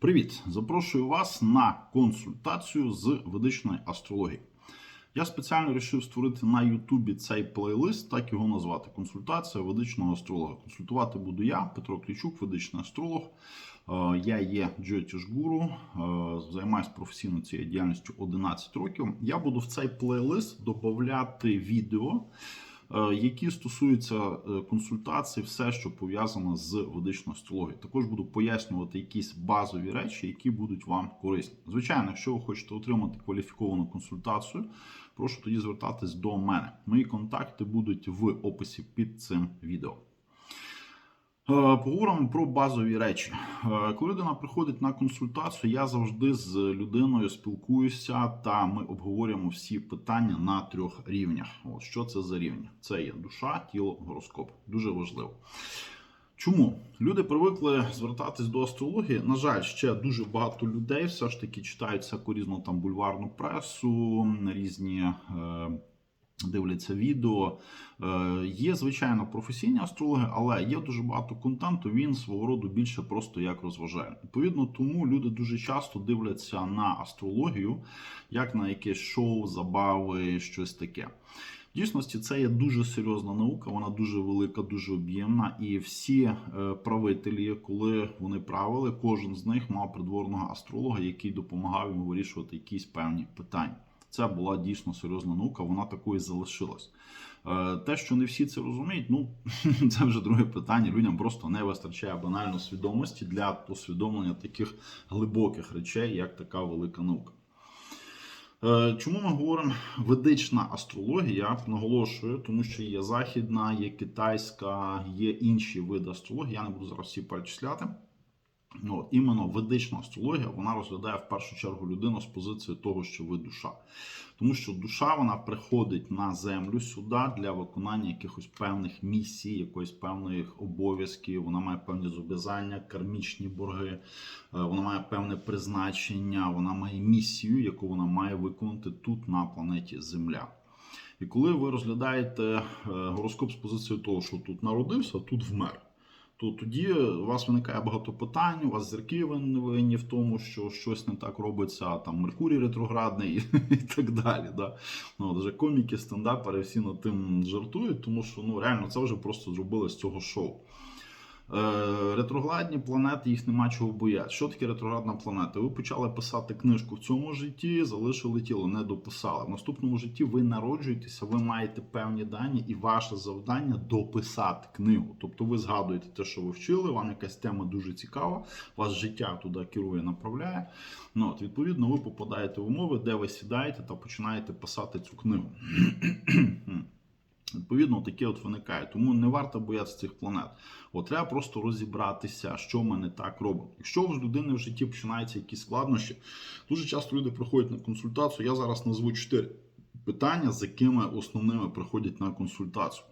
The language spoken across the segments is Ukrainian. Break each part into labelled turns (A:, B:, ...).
A: Привіт! Запрошую вас на консультацію з ведичної астрології. Я спеціально вирішив створити на Ютубі цей плейлист, так його назвати Консультація ведичного астролога. Консультувати буду я, Петро Клічук, ведичний астролог. Е, Я є джотіш-гуру, е, займаюся професійно цією діяльністю 11 років. Я буду в цей плейлист додати відео, які стосуються е, консультацій, все, що пов'язано з ведичною астрологією. Також буду пояснювати якісь базові речі, які будуть вам корисні. Звичайно, якщо ви хочете отримати кваліфіковану консультацію, прошу тоді звертатись до мене. Мої контакти будуть в описі під цим відео. Е, Поговоримо про базові речі. Е, Коли людина приходить на консультацію, я завжди з людиною спілкуюся та ми обговорюємо всі питання на трьох рівнях. От що це за рівні? Це є душа, тіло, гороскоп. Дуже важливо. Чому люди привикли звертатись до астрології? На жаль, ще дуже багато людей все ж таки читають всяку різну там бульварну пресу, різні. Е, Дивляться відео. Е, Є, звичайно, професійні астрологи, але є дуже багато контенту. Він свого роду більше просто як розважає. Відповідно, тому люди дуже часто дивляться на астрологію, як на якесь шоу, забави, щось таке. В дійсності це є дуже серйозна наука, вона дуже велика, дуже об'ємна. І всі е, правителі, коли вони правили, кожен з них мав придворного астролога, який допомагав йому вирішувати якісь певні питання. Це була дійсно серйозна наука, вона такою залишилась. Е, Те, що не всі це розуміють, ну це вже друге питання. Людям просто не вистачає банально свідомості для усвідомлення таких глибоких речей, як така велика наука. Е, Чому ми говоримо ведична астрологія? Наголошую, тому що є західна, є китайська, є інші види астрології. Я не буду зараз всі перечисляти. Ну, іменно ведична астрологія вона розглядає в першу чергу людину з позиції того, що ви душа. Тому що душа вона приходить на землю сюди для виконання якихось певних місій, якоїсь певних обов'язків. Вона має певні зобов'язання, кармічні борги, е, вона має певне призначення, вона має місію, яку вона має виконати тут на планеті Земля. І коли ви розглядаєте е, гороскоп з позиції того, що тут народився, тут вмер то тоді у вас виникає багато питань, у вас зірки винні в тому, що щось не так робиться, там Меркурій ретроградний і так далі. Да? Ну, Даже коміки, стендапери всі над тим жартують, тому що ну, реально це вже просто зробили з цього шоу. Е, ретроградні планети їх нема чого бояти. Що таке ретроградна планета? Ви почали писати книжку в цьому житті, залишили тіло, не дописали. В наступному житті ви народжуєтеся, ви маєте певні дані, і ваше завдання дописати книгу. Тобто ви згадуєте те, що ви вчили, вам якась тема дуже цікава, вас життя туди керує, направляє. Ну, от, Відповідно, ви попадаєте в умови, де ви сідаєте та починаєте писати цю книгу. Відповідно, таке от виникає. Тому не варто боятися цих планет. От треба просто розібратися, що ми не так робимо. Якщо в людини в житті починаються якісь складнощі, дуже часто люди приходять на консультацію. Я зараз назву чотири питання, з якими основними приходять на консультацію.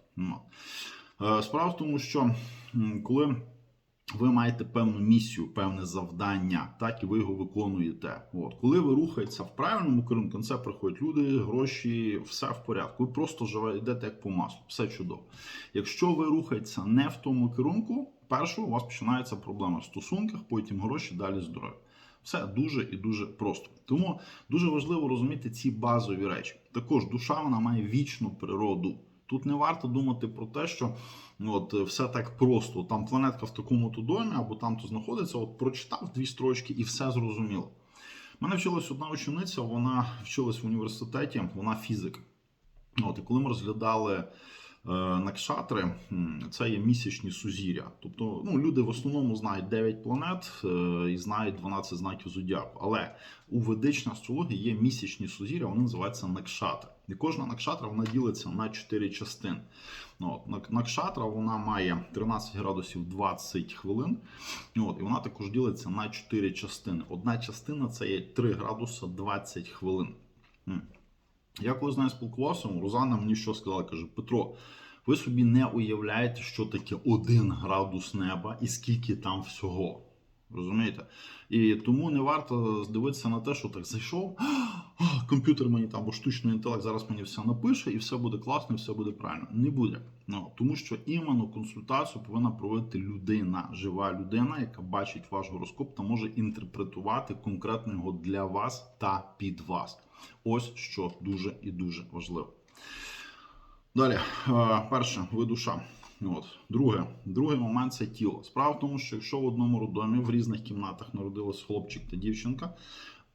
A: Е, Справа в тому, що коли ви маєте певну місію, певне завдання, так і ви його виконуєте. От коли ви рухаєтеся в правильному керунку, на це приходять люди, гроші, все в порядку. Ви просто живе, йдете як по маслу, все чудово. Якщо ви рухаєтеся не в тому керунку, перше у вас починаються проблеми в стосунках, потім гроші, далі здоров'я. Все дуже і дуже просто. Тому дуже важливо розуміти ці базові речі. Також душа вона має вічну природу. Тут не варто думати про те, що ну, от все так просто. Там планетка в такому-то домі, або там то знаходиться. От прочитав дві строчки і все зрозуміло. У мене вчилась одна учениця, вона вчилась в університеті, вона фізик. От, і коли ми розглядали е, накшатри, це є місячні сузір'я. Тобто ну, люди в основному знають 9 планет е, і знають 12 знаків зодіаку. Але у ведичній астрології є місячні сузір'я, вони називаються накшатри. І кожна накшатра вона ділиться на 4 частини. Ну, от, накшатра вона має 13 градусів 20 хвилин. От, і вона також ділиться на 4 частини. Одна частина це є 3 градуса 20 хвилин. Я коли з нею спілкувався, Розанна мені що сказала? каже: Петро, ви собі не уявляєте, що таке 1 градус неба і скільки там всього. Розумієте? І тому не варто дивитися на те, що так зайшов. «А, комп'ютер мені там або штучний інтелект зараз мені все напише і все буде класно, і все буде правильно. Не буде. Ну, тому що іменно консультацію повинна проводити людина, жива людина, яка бачить ваш гороскоп та може інтерпретувати конкретно його для вас та під вас. Ось що дуже і дуже важливо. Далі, е, перше, ви душа. От. Друге, другий момент це тіло. Справа в тому, що якщо в одному роддомі в різних кімнатах народились хлопчик та дівчинка,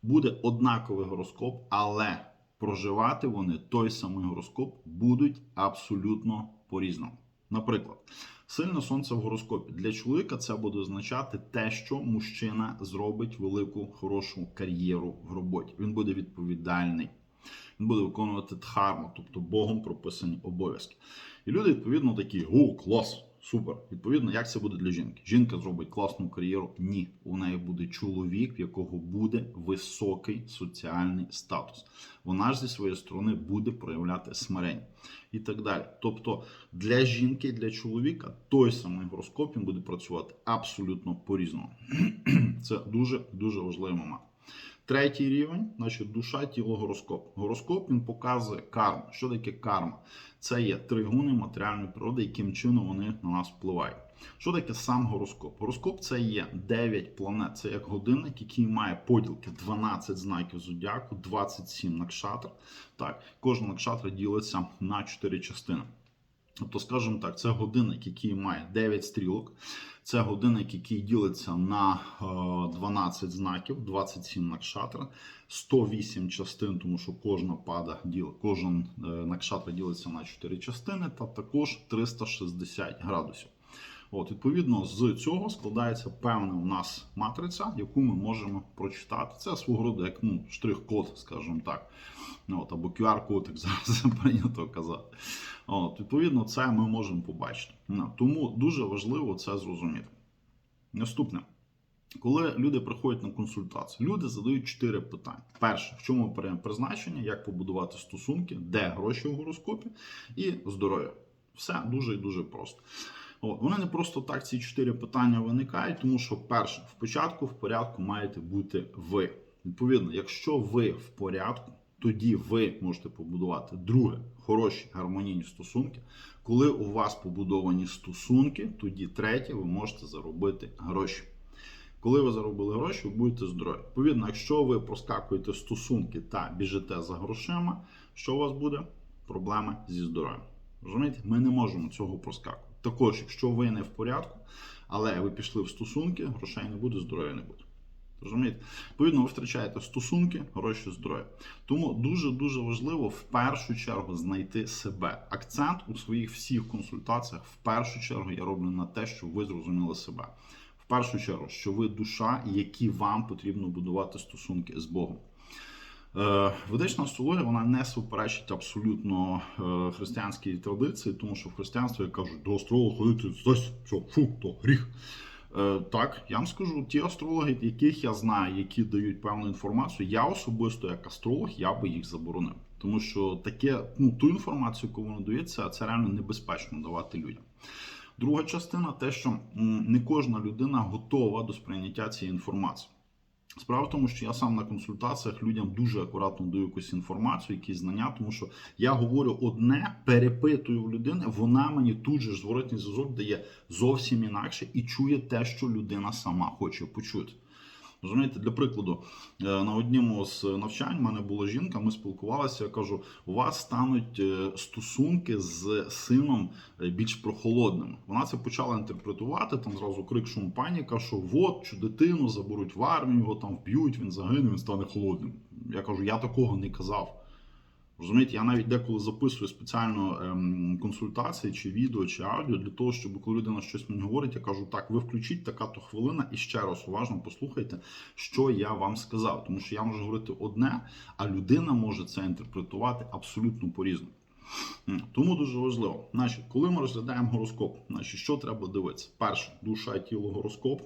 A: буде однаковий гороскоп, але проживати вони той самий гороскоп будуть абсолютно по-різному. Наприклад, сильне сонце в гороскопі для чоловіка це буде означати те, що мужчина зробить велику хорошу кар'єру в роботі. Він буде відповідальний. Він буде виконувати дхарму, тобто Богом прописані обов'язки. І люди, відповідно, такі: о, клас, супер. Відповідно, як це буде для жінки? Жінка зробить класну кар'єру? Ні. У неї буде чоловік, в якого буде високий соціальний статус. Вона ж зі своєї сторони буде проявляти смирення і так далі. Тобто для жінки, для чоловіка той самий гороскоп він буде працювати абсолютно по-різному. Це дуже дуже важливий момент. Третій рівень, значить, душа, тіло, гороскоп. Гороскоп він показує карму. Що таке карма? Це є тригуни матеріальної природи, яким чином вони на нас впливають. Що таке сам гороскоп? Гороскоп це є 9 планет. Це як годинник, який має поділки 12 знаків зодіаку, 27 накшатр. Так, кожна накшатра ділиться на 4 частини. Тобто, скажімо так, це годинник, який має 9 стрілок. Це годинник, який ділиться на е, 12 знаків, 27 накшатр, 108 частин, тому що кожна пада діл, кожен накшатра ділиться на 4 частини, та також 360 градусів. От, відповідно, з цього складається певна у нас матриця, яку ми можемо прочитати. Це свого роду як ну, штрих-код, скажімо так. От, або QR-код, як зараз прийнято казати. От, відповідно, це ми можемо побачити. Тому дуже важливо це зрозуміти. Наступне. Коли люди приходять на консультацію, люди задають чотири питання: перше, в чому призначення, як побудувати стосунки, де гроші у гороскопі, і здоров'я. Все дуже і дуже просто. От, вони не просто так ці чотири питання виникають, тому що перше, в початку в порядку маєте бути ви. Відповідно, якщо ви в порядку, тоді ви можете побудувати друге, хороші гармонійні стосунки. Коли у вас побудовані стосунки, тоді третє, ви можете заробити гроші. Коли ви заробили гроші, ви будете здорові. Відповідно, якщо ви проскакуєте стосунки та біжите за грошима, що у вас буде? Проблеми зі здоров'ям. Розумієте, ми не можемо цього проскакувати. Також, якщо ви не в порядку, але ви пішли в стосунки, грошей не буде, здоров'я не буде. Розумієте? Відповідно, ви втрачаєте стосунки, гроші, здоров'я. Тому дуже-дуже важливо в першу чергу знайти себе. Акцент у своїх всіх консультаціях в першу чергу я роблю на те, щоб ви зрозуміли себе. В першу чергу, що ви душа, які вам потрібно будувати стосунки з Богом. Е, Ведична астрологія вона не суперечить абсолютно е, християнській традиції, тому що в християнстві кажуть, до астролога ходити зось, все, фу, то гріх. Е, Так, я вам скажу, ті астрологи, яких я знаю, які дають певну інформацію, я особисто, як астролог, я би їх заборонив. Тому що таке, ну ту інформацію, яку вони дається, це реально небезпечно давати людям. Друга частина те, що не кожна людина готова до сприйняття цієї інформації. Справа в тому, що я сам на консультаціях людям дуже акуратно даю якусь інформацію, якісь знання, тому що я говорю одне, перепитую в людини, вона мені тут же ж зворотній зв'язок дає зовсім інакше і чує те, що людина сама хоче почути. Розумієте, для прикладу, е, на одному з навчань в мене була жінка, ми спілкувалися. Я кажу: у вас стануть е, стосунки з сином е, більш прохолодними. Вона це почала інтерпретувати. Там зразу крик шум паніка, що от цю дитину заберуть в армію, його там вб'ють, він загине, він стане холодним. Я кажу, я такого не казав. Розумієте, я навіть деколи записую спеціально ем, консультації чи відео, чи аудіо для того, щоб коли людина щось мені говорить, я кажу, так, ви включіть така то хвилина і ще раз уважно послухайте, що я вам сказав. Тому що я можу говорити одне, а людина може це інтерпретувати абсолютно по-різному. Тому дуже важливо. Значить, коли ми розглядаємо гороскоп, значить, що треба дивитися? Перше, душа і тіло гороскоп.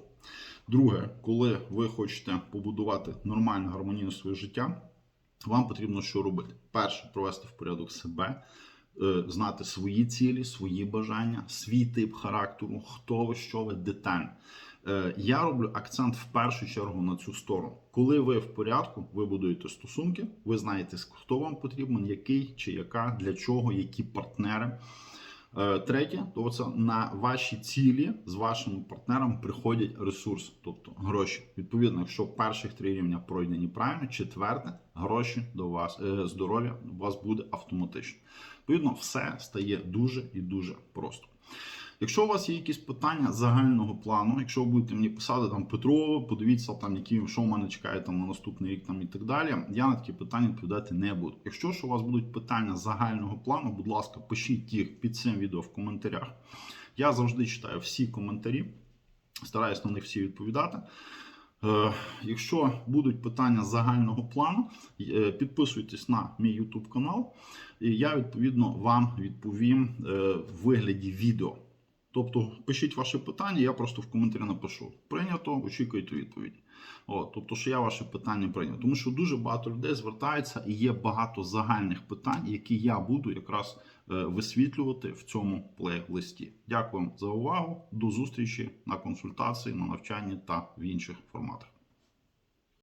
A: Друге, коли ви хочете побудувати нормальне гармонійне своє життя. Вам потрібно що робити? Перше, провести в порядок себе, е, знати свої цілі, свої бажання, свій тип характеру, хто ви, що ви детально. Е, Я роблю акцент в першу чергу на цю сторону. Коли ви в порядку, ви будуєте стосунки, ви знаєте, хто вам потрібен, який чи яка, для чого, які партнери. Е, Третє, то це на ваші цілі з вашими партнером приходять ресурси, тобто гроші. Відповідно, якщо перших три рівня пройдені правильно, четверте гроші до вас, е, здоров'я до вас буде автоматично. Відповідно, все стає дуже і дуже просто. Якщо у вас є якісь питання загального плану, якщо ви будете мені писати там Петро, подивіться там, які що в мене чекає там на наступний рік там і так далі. Я на такі питання відповідати не буду. Якщо ж у вас будуть питання загального плану, будь ласка, пишіть їх під цим відео в коментарях. Я завжди читаю всі коментарі, стараюсь на них всі відповідати. Е, Якщо будуть питання загального плану, е, підписуйтесь на мій YouTube канал, і я відповідно вам відповім е, в вигляді відео. Тобто пишіть ваші питання, я просто в коментарі напишу. Прийнято, очікуйте відповіді. От, тобто, що я ваше питання прийняв. Тому що дуже багато людей звертаються і є багато загальних питань, які я буду якраз висвітлювати в цьому плейлисті. Дякую за увагу. До зустрічі на консультації, на навчанні та в інших форматах.